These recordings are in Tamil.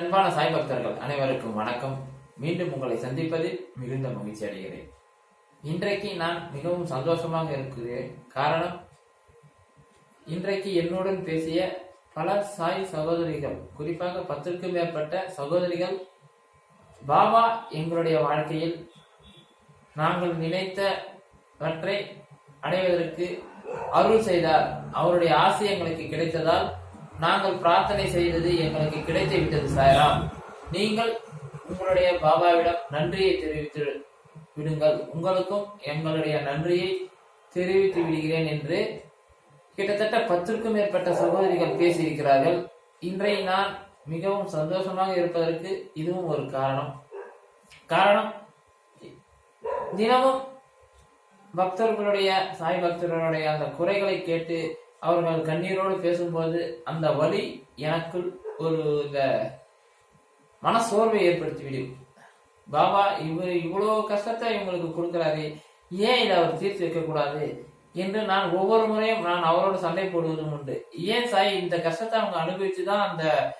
அன்பான சாய் பக்தர்கள் அனைவருக்கும் வணக்கம். மீண்டும் உங்களை சந்திப்பது மிகுந்த மகிழ்ச்சி அடைகிறேன். இன்றைக்கு நான் மிகவும் சந்தோஷமாக இருக்கிறேன். காரணம் இன்றைக்கு என்னுடன் பேசிய பல சாய் சகோதரிகள் குறிப்பாக பத்திற்கும் மேற்பட்ட சகோதரிகள் பாபா எங்களுடைய வாழ்க்கையில் நாங்கள் நினைத்தவற்றை அடைவதற்கு அருள் செய்தார். அவருடைய ஆசை எங்களுக்கு கிடைத்ததால் நாங்கள் பிரார்த்தனை செய்தது எங்களுக்கு கிடைத்து விட்டது சாய்ராம். நீங்கள் உங்களுடைய பாபாவிடம் நன்றியை தெரிவித்து விடுங்கள். உங்களுக்கும் எங்களுடைய நன்றியை தெரிவித்து விடுகிறேன் என்று கிட்டத்தட்ட பத்திற்கும் மேற்பட்ட சகோதரிகள் பேசியிருக்கிறார்கள். இன்றைய நான் மிகவும் சந்தோஷமாக இருப்பதற்கு இதுவும் ஒரு காரணம். காரணம் தினமும் பக்தர்களுடைய சாய் பக்தர்களுடைய அந்த குறைகளை கேட்டு அவர்கள் கண்ணீரோடு பேசும்போது அந்த வலி எனக்குள் ஒரு இந்த மனசோர்வை ஏற்படுத்திவிடும். பாபா இவர் இவ்வளோ கஷ்டத்தை இவங்களுக்கு கொடுக்குறாரு ஏன் இதை அவர் தீர்த்து வைக்கக்கூடாது? என்று நான் ஒவ்வொரு முறையும் நான் அவரோட சண்டை போடுவதும் உண்டு. ஏன் சாய் இந்த கஷ்டத்தை அவங்க அனுபவிச்சு தான் அந்த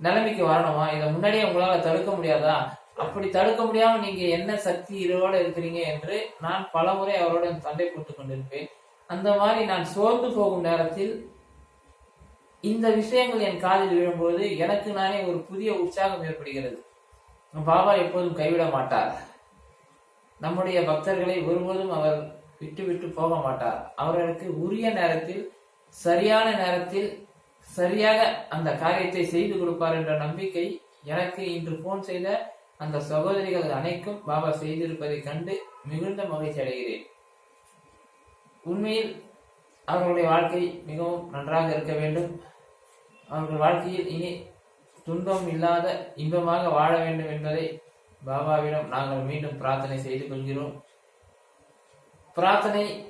நிலைமைக்கு வரணுமா? இதை முன்னாடியே உங்களால தடுக்க முடியாதா? அப்படி தடுக்க முடியாமல் நீங்க என்ன சக்தி இருக்கிறீங்க என்று நான் பல முறை அவரோட சண்டை போட்டுக் கொண்டிருப்பேன். அந்த மாதிரி நான் சோர்ந்து போகும் நேரத்தில் இந்த விஷயங்கள் என் காதில் விழும்போது எனக்கு நானே ஒரு புதிய உற்சாகம் ஏற்படுகிறது. பாபா எப்போதும் கைவிட மாட்டார். நம்முடைய பக்தர்களை ஒருபோதும் அவர் விட்டு விட்டு போக மாட்டார். அவர்களுக்கு உரிய நேரத்தில் சரியான நேரத்தில் சரியாக அந்த காரியத்தை செய்து கொடுப்பார் என்ற நம்பிக்கை எனக்கு இன்று போன் செய்த அந்த சகோதரிகள் அனைக்கும் பாபா செய்திருப்பதை கண்டு மிகுந்த மகிழ்ச்சி அடைகிறேன். உண்மையில் அவர்களுடைய வாழ்க்கை மிகவும் நன்றாக இருக்க வேண்டும். அவர்கள் வாழ்க்கையில் இனி துன்பம் இல்லாத இன்பமாக வாழ வேண்டும் என்பதை பாபாவிடம் நாங்கள் மீண்டும் பிரார்த்தனை செய்து கொள்கிறோம். பிரார்த்தனை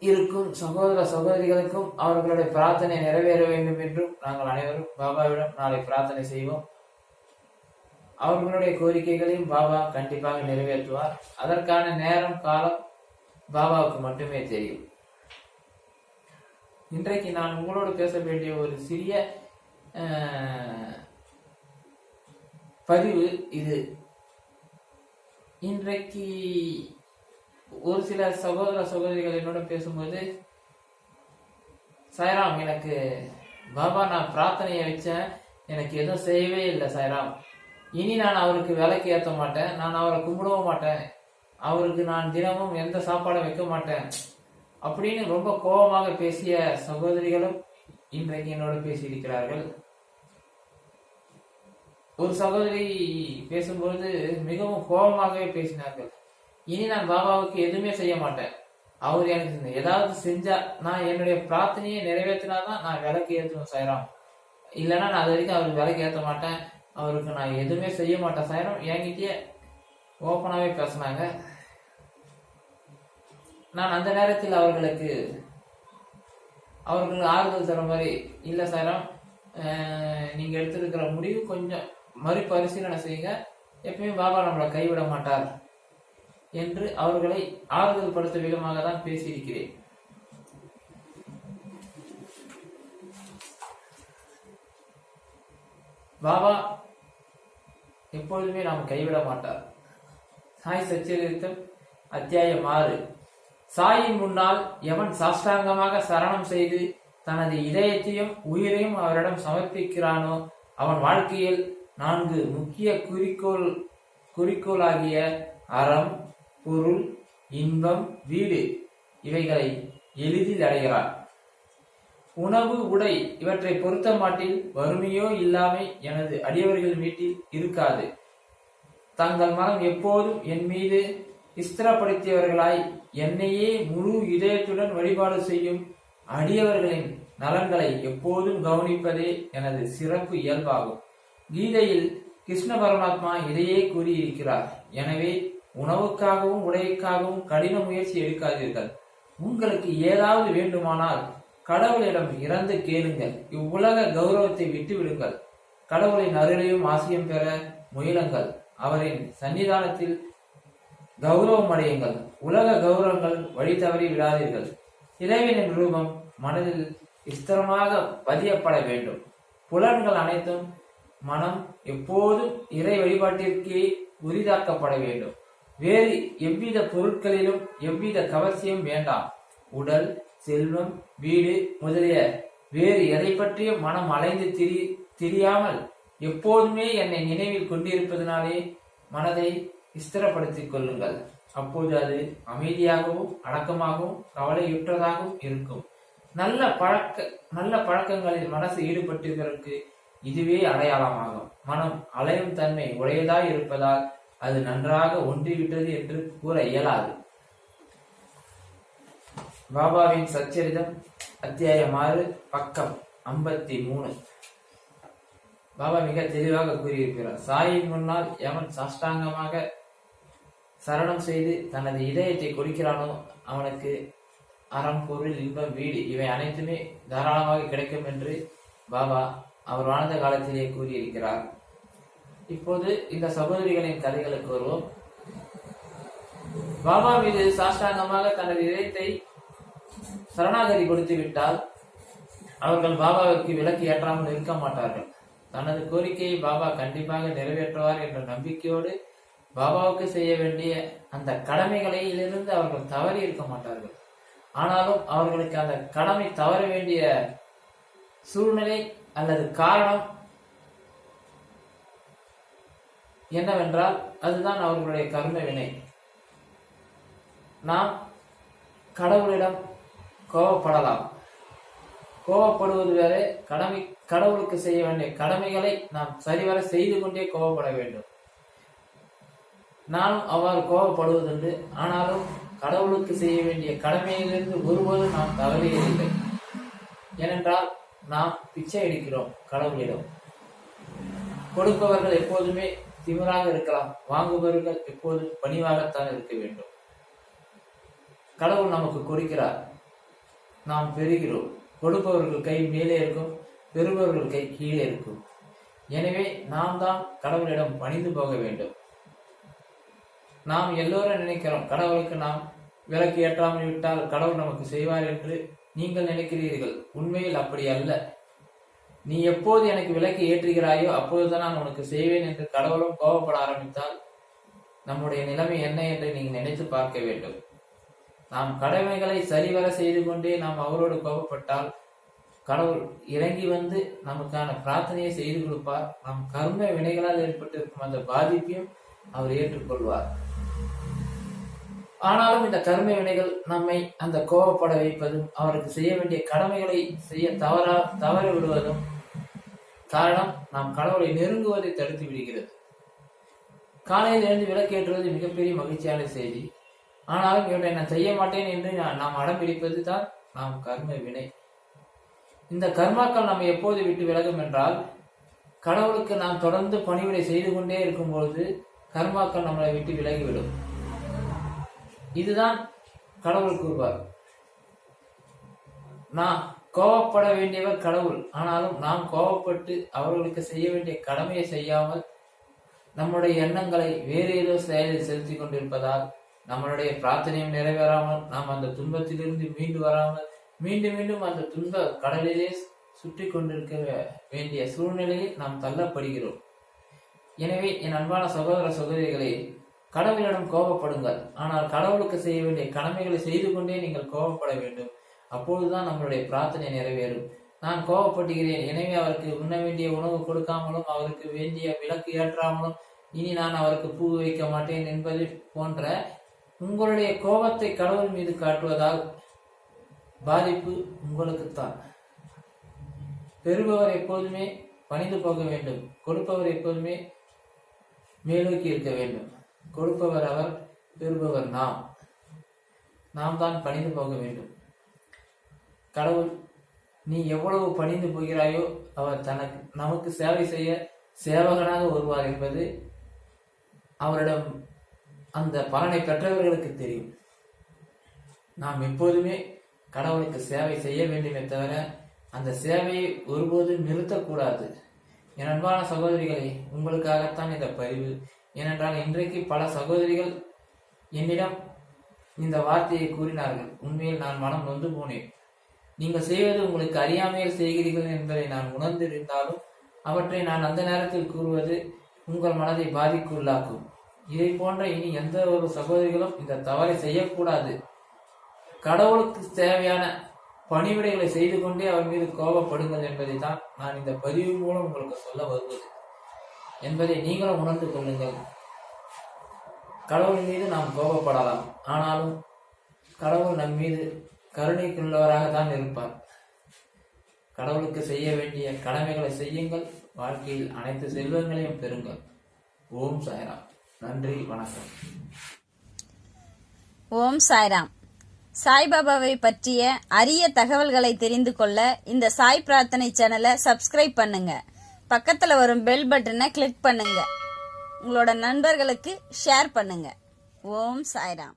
இருக்கும் சகோதர சகோதரிகளுக்கும் அவர்களுடைய பிரார்த்தனை நிறைவேற வேண்டும் என்றும் நாங்கள் அனைவரும் பாபாவிடம் நாளை பிரார்த்தனை செய்வோம். அவர்களுடைய கோரிக்கைகளையும் பாபா கண்டிப்பாக நிறைவேற்றுவார். அதற்கான நேரம் காலம் பாபாவுக்கு மட்டுமே தெரியும். இன்றைக்கு நான் உங்களோடு பேச வேண்டிய ஒரு சிறிய பதிவு இது. இன்றைக்கு ஒரு சில சகோதர சகோதரிகள் என்னோட பேசும்போது சாய்ராம் எனக்கு பாபா நான் பிரார்த்தனையை வச்சேன். எனக்கு எதுவும் செய்யவே இல்லை சாய்ராம். இனி நான் அவருக்கு விலைக்கு ஏற்ற மாட்டேன். நான் அவரை கும்பிடவும் மாட்டேன். அவருக்கு நான் தினமும் எந்த சாப்பாடும் வைக்க மாட்டேன். அப்படின்னு ரொம்ப கோபமாக பேசிய சகோதரிகளும் இன்றைக்கு என்னோடு பேசியிருக்கிறார்கள். ஒரு சகோதரி பேசும்பொழுது மிகவும் கோபமாகவே பேசினார்கள். இனி நான் பாபாவுக்கு எதுவுமே செய்ய மாட்டேன். அவர் எனக்கு ஏதாவது செஞ்சா நான் என்னுடைய பிரார்த்தனையை நிறைவேற்றினாதான் நான் விலைக்கு ஏற்றுவேன் சாயிரம். இல்லைன்னா நான் அது வரைக்கும் அவருக்கு விலைக்கு ஏற்ற மாட்டேன். அவருக்கு நான் எதுவுமே செய்ய மாட்டேன் சாயிரம். என்கிட்டயே ஓப்பனாகவே பேசினாங்க. நான் அந்த நேரத்தில் அவர்களுக்கு அவர்களுக்கு ஆறுதல் தர மாதிரி இல்லை சாரம் நீங்கள் எடுத்திருக்கிற முடிவு கொஞ்சம் மறுபரிசீலனை செய்யுங்க. எப்பயுமே பாபா நம்மளை கைவிட மாட்டார் என்று அவர்களை ஆறுதல் படுத்தும் விதமாக தான் பேசியிருக்கிறேன். பாபா எப்பொழுதுமே நாம் கைவிட மாட்டார். சாய் சச்சரித்தம் அத்தியாயம் ஆறு. சாயின் முன்னால் எவன் சாஷ்டாங்கமாக சரணம் செய்து தனது இதயத்தையும் உயிரையும் அவரிடம் சமர்ப்பிக்கிறானோ அவன் வாழ்க்கையில் நான்கு முக்கிய குறிக்கோள் குறிக்கோளாகிய அறம் பொருள் இன்பம் வீடு இவைகளை எளிதில் அடைகிறார் உணவு உடை இவற்றை பொருத்த மாட்டில் வறுமையோ இல்லாமை எனது அடியவர்கள் வீட்டில் இருக்காது. தங்கள் மனம் எப்போதும் என் மீது ஸ்திரப்படுத்தியவர்களாய் என்னையே முழு இதயத்துடன் வழிபாடு செய்யும் அடியவர்களின் நலன்களை எப்போதும் கவனிப்பதே எனது சிறப்பு இயல்பாகும். கீதையில் கிருஷ்ண பரமாத்மா இதையே கூறியிருக்கிறார். எனவே உணவுக்காகவும் உடைக்காகவும் கடின முயற்சி எடுக்காதீர்கள். உங்களுக்கு ஏதாவது வேண்டுமானால் கடவுளிடம் இறந்து கேளுங்கள். இவ்வுலக கௌரவத்தை விட்டு விடுங்கள் கடவுளின் அருளையும் ஆசியம் பெற முயலுங்கள். அவரின் சன்னிதானத்தில் கௌரவம் அடையுங்கள் உலக கௌரவங்கள் வழி தவறி விடாதீர்கள். இறைவனின் ரூபம் மனதில் ஸ்திரமாக பதியப்பட வேண்டும். புலன்கள் அனைத்தும் மனம் எப்போதும் இறை வழிபாட்டிற்கே உரிதாக்கப்பட வேண்டும். வேறு எவ்வித பொருட்களிலும் எவ்வித கவர்ச்சியும் வேண்டாம். உடல் செல்வம் வீடு முதலிய வேறு எதை பற்றியும் மனம் அலைந்து திரி திரியாமல் எப்போதுமே என்னை நினைவில் கொண்டிருப்பதனாலே மனதை ஸ்திரப்படுத்திக் கொள்ளுங்கள். அப்போது அது அமைதியாகவும் அடக்கமாகவும் கவலையுற்றதாகவும் இருக்கும். நல்ல பழக்க நல்ல பழக்கங்களில் மனசு ஈடுபட்டிருக்கிறதுக்கு இதுவே அடையாளமாகும். மனம் அலையும் தன்மை உடையதாய் இருப்பதால் அது நன்றாக ஒன்றிவிட்டது என்று கூற இயலாது. பாபாவின் சச்சரிதம் அத்தியாயம் ஆறு பக்கம் ஐம்பத்தி மூணு. பாபா மிக தெளிவாக கூறியிருக்கிறார். சாயின் முன்னால் எவன் சாஷ்டாங்கமாக சரணம் செய்து தனது இதயத்தை கொடுக்கிறானோ அவனுக்கு அறம் பொருள் இன்பம் வீடு இவை அனைத்துமே தாராளமாக கிடைக்கும் என்று பாபா அவர் வாழ்ந்த காலத்திலே கூறியிருக்கிறார். இப்போது இந்த சகோதரிகளின் கதைகளுக்கு வருவோம். பாபா மீது சாஷ்டாங்கமாக தனது இதயத்தை சரணாகதி கொடுத்து விட்டால் அவர்கள் பாபாவிற்கு விலக்கு ஏற்றாமல் இருக்க மாட்டார்கள். தனது கோரிக்கையை பாபா கண்டிப்பாக நிறைவேற்றுவார் என்ற நம்பிக்கையோடு பாபாவுக்கு செய்ய வேண்டிய அந்த கடமைகளிலிருந்து அவர்கள் தவறி இருக்க மாட்டார்கள். ஆனாலும் அவர்களுக்கு அந்த கடமை தவற வேண்டிய சூழ்நிலை அல்லது காரணம் என்னவென்றால் அதுதான் அவர்களுடைய கர்ம வினை. நாம் கடவுளிடம் கோபப்படலாம். கோபப்படுவது வேற கடமை கடவுளுக்கு செய்ய வேண்டிய கடமைகளை நாம் சரிவர செய்து கொண்டே கோபப்பட வேண்டும். நானும் அவ்வாறு கோபப்படுவதுண்டு. ஆனாலும் கடவுளுக்கு செய்ய வேண்டிய கடமையிலிருந்து ஒருபோதும் நாம் தவறியதில்லை. ஏனென்றால் நாம் பிச்சை எடுக்கிறோம் கடவுளிடம். கொடுப்பவர்கள் எப்போதுமே திமிராக இருக்கலாம். வாங்குபவர்கள் எப்போதும் பணிவாகத்தான் இருக்க வேண்டும். கடவுள் நமக்கு கொடுக்கிறார். நாம் பெறுகிறோம். கொடுப்பவர்கள் கை மேலே இருக்கும் பெறுபவர்கள் கை கீழே இருக்கும். எனவே நாம் தான் கடவுளிடம் பணிந்து போக வேண்டும். நாம் எல்லோரும் நினைக்கிறோம் கடவுளுக்கு நாம் விலக்கு ஏற்றாமல் விட்டால் கடவுள் நமக்கு செய்வார் என்று நீங்கள் நினைக்கிறீர்கள். உண்மையில் அப்படி அல்ல. நீ எப்போது எனக்கு விளக்கு ஏற்றுகிறாயோ அப்போதுதான் நான் உனக்கு செய்வேன் என்று கடவுளும் கோபப்பட ஆரம்பித்தால் நம்முடைய நிலைமை என்ன என்று நீங்கள் நினைத்து பார்க்க வேண்டும். நாம் கடமைகளை சரிவர செய்து கொண்டே நாம் அவரோடு கோபப்பட்டால் கடவுள் இறங்கி வந்து நமக்கான பிரார்த்தனையை செய்து கொடுப்பார். நம் கர்ம வினைகளால் ஏற்பட்டிருக்கும் அந்த பாதிப்பையும் அவர் ஏற்றுக்கொள்வார். ஆனாலும் இந்த கர்ம வினைகள் நம்மை அந்த கோபப்பட வைப்பதும் அவருக்கு செய்ய வேண்டிய கடமைகளை செய்ய தவறா தவறி விடுவதும் காரணம் நாம் கடவுளை நெருங்குவதை தடுத்து விடுகிறது. காலையில் இருந்து விளக்கேற்றுவது மிகப்பெரிய மகிழ்ச்சியான செய்தி. ஆனாலும் இவற்றை நான் செய்ய மாட்டேன் என்று நாம் அடம் பிடிப்பது தான் நாம் கர்ம வினை. இந்த கர்மாக்கள் நம்மை எப்போது விட்டு விலகும் என்றால் கடவுளுக்கு நாம் தொடர்ந்து பணிவிடை செய்து கொண்டே இருக்கும் பொழுது கர்மாக்கள் நம்மளை விட்டு விலகிவிடும். இதுதான் கடவுள் கூறுவார் நான் கோபப்பட வேண்டியவர் கடவுள். ஆனாலும் நாம் கோபப்பட்டு அவர்களுக்கு செய்ய வேண்டிய கடமையை செய்யாமல் நம்முடைய எண்ணங்களை வேறு ஏதோ செயலில் செலுத்தி கொண்டிருப்பதால் நம்மளுடைய பிரார்த்தனையும் நிறைவேறாமல் நாம் அந்த துன்பத்திலிருந்து மீண்டு வராமல் மீண்டும் மீண்டும் அந்த துன்ப கடலிலே சுற்றி கொண்டிருக்க வேண்டிய சூழ்நிலையில் நாம் தள்ளப்படுகிறோம். எனவே என் அன்பான சகோதர சகோதரிகளே கடவுளிடம் கோபப்படுங்கள். ஆனால் கடவுளுக்கு செய்ய வேண்டிய கடமைகளை செய்து கொண்டே நீங்கள் கோபப்பட வேண்டும். அப்பொழுதுதான் நம்மளுடைய பிரார்த்தனை நிறைவேறும். நான் கோபப்படுகிறேன். எனவே அவருக்கு உண்ண வேண்டிய உணவு கொடுக்காமலும் அவருக்கு வேண்டிய விளக்கு ஏற்றாமலும் இனி நான் அவருக்கு பூ வைக்க மாட்டேன் என்பது போன்ற உங்களுடைய கோபத்தை கடவுள் மீது காட்டுவதால் பாதிப்பு உங்களுக்குத்தான். பெறுபவர் எப்போதுமே பணிந்து போக வேண்டும். கொடுப்பவர் எப்போதுமே மேலோக்கி இருக்க வேண்டும். கொடுப்பவர் அவர் பெறுபவர் நாம். நாம் தான் பணிந்து போக வேண்டும். கடவுள் நீ எவ்வளவு பணிந்து போகிறாயோ அவர் தனக்கு நமக்கு சேவை செய்ய சேவகனாக வருவார் என்பது அவரிடம் அந்த பலனை பெற்றவர்களுக்கு தெரியும். நாம் எப்போதுமே கடவுளுக்கு சேவை செய்ய வேண்டுமே தவிர அந்த சேவையை ஒருபோதும் நிறுத்தக்கூடாது. என் அன்பான சகோதரிகளே உங்களுக்காகத்தான் இந்த பதிவு ஏனென்றால் இன்றைக்கு பல சகோதரிகள் என்னிடம் இந்த வார்த்தையை கூறினார்கள். உண்மையில் நான் மனம் நொந்து போனேன். நீங்கள் செய்வது உங்களுக்கு அறியாமையில் செய்கிறீர்கள் என்பதை நான் உணர்ந்திருந்தாலும் அவற்றை நான் அந்த நேரத்தில் கூறுவது உங்கள் மனதை பாதிக்குள்ளாக்கும். இதை போன்ற இனி எந்த ஒரு சகோதரிகளும் இந்த தவறை செய்யக்கூடாது. கடவுளுக்கு தேவையான பணிவிடைகளை செய்து கொண்டே அவர் மீது கோபப்படுங்கள் என்பதை தான் நான் இந்த பதிவு மூலம் உங்களுக்கு சொல்ல வருவது. என்பதை நீங்களும் உணர்ந்து கொள்ளுங்கள். கடவுள் மீது நாம் கோபப்படலாம். ஆனாலும் கடவுள் நம் மீது கருணைக்குள்ளவராக தான் இருப்பார். கடவுளுக்கு செய்ய வேண்டிய கடமைகளை செய்யுங்கள். வாழ்க்கையில் அனைத்து செல்வங்களையும் பெறுங்கள். ஓம் சாய்ராம். நன்றி வணக்கம். ஓம் சாய்ராம். சாய்பாபாவை பற்றிய அரிய தகவல்களை தெரிந்து கொள்ள இந்த சாய் பிரார்த்தனை சேனலை சப்ஸ்கிரைப் பண்ணுங்க. பக்கத்தில் வரும் பெல் பட்டனை கிளிக் பண்ணுங்க. உங்களோட நண்பர்களுக்கு ஷேர் பண்ணுங்க. ஓம் சாய்ராம்.